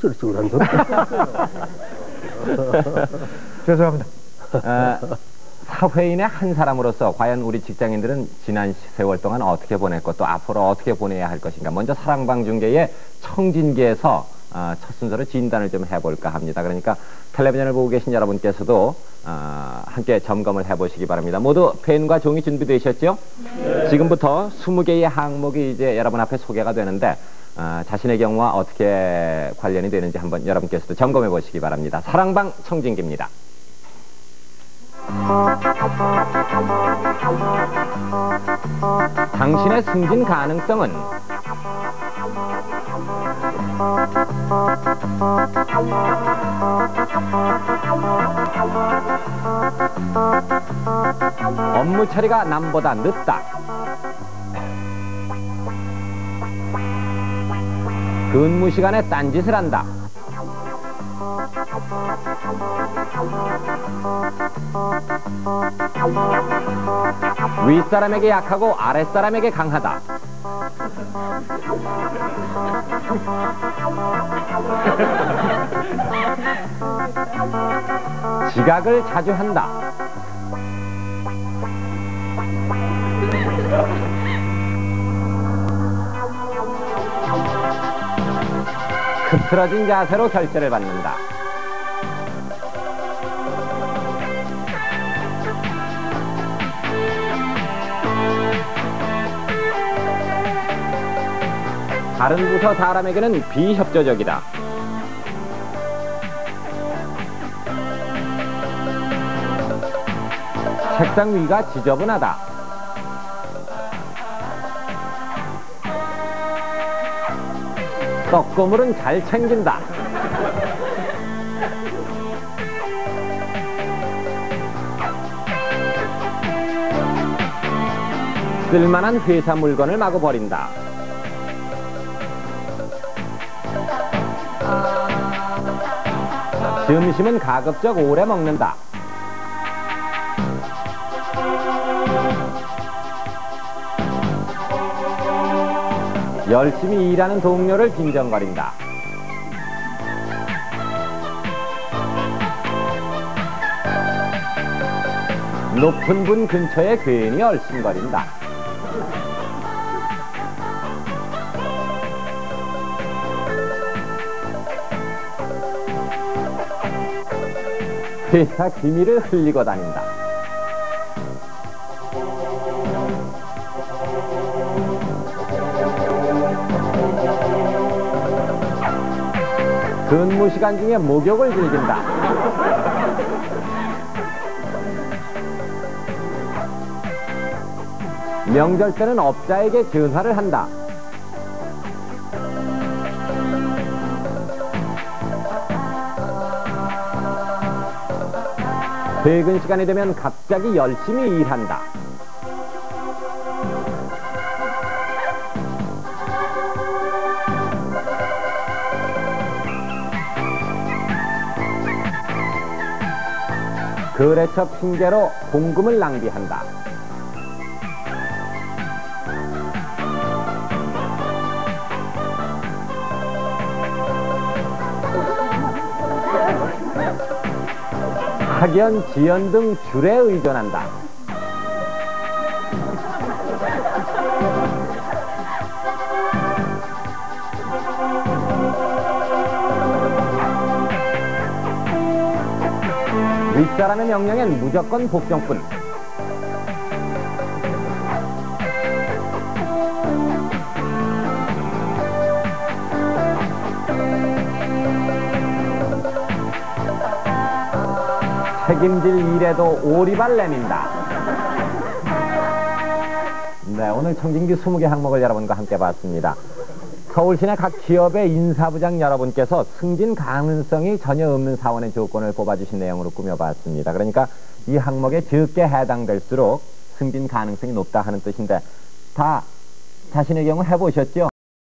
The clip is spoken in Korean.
쓸쓸한 소리. 죄송합니다. 어, 사회인의 한 사람으로서 과연 우리 직장인들은 지난 세월 동안 어떻게 보냈고 또 앞으로 어떻게 보내야 할 것인가. 먼저 사랑방 중계의 청진기에서 어, 첫 순서로 진단을 좀 해볼까 합니다. 그러니까 텔레비전을 보고 계신 여러분께서도 어, 함께 점검을 해보시기 바랍니다. 모두 펜과 종이 준비되셨죠? 지금부터 20개의 항목이 이제 여러분 앞에 소개가 되는데 어, 자신의 경우와 어떻게 관련이 되는지 한번 여러분께서도 점검해 보시기 바랍니다. 사랑방 청진기입니다. 당신의 승진 가능성은 업무 처리가 남보다 늦다. 근무 시간에 딴짓을 한다. 윗사람에게 약하고 아랫사람에게 강하다. 지각을 자주 한다. 흐트러진 자세로 결제를 받는다. 다른 부서 사람에게는 비협조적이다. 책상 위가 지저분하다. 떡고물은 잘 챙긴다. 쓸만한 회사 물건을 마구 버린다. 점심은 가급적 오래 먹는다. 열심히 일하는 동료를 빈정거린다. 높은 분 근처에 괜히 얼씬거린다. 회사 기밀을 흘리고 다닌다. 근무 시간 중에 목욕을 즐긴다. 명절 때는 업자에게 전화를 한다. 퇴근 시간이 되면 갑자기 열심히 일한다. 거래처 핑계로 공금을 낭비한다. 학연, 지연 등 줄에 의존한다. 윗사람의 명령엔 무조건 복종뿐. 책임질 일에도 오리발 내민다. 네, 오늘 청진기 20개 항목을 여러분과 함께 봤습니다. 서울 시내 각 기업의 인사부장 여러분께서 승진 가능성이 전혀 없는 사원의 조건을 뽑아주신 내용으로 꾸며봤습니다. 그러니까 이 항목에 적게 해당될수록 승진 가능성이 높다 하는 뜻인데 다 자신의 경우 해보셨죠?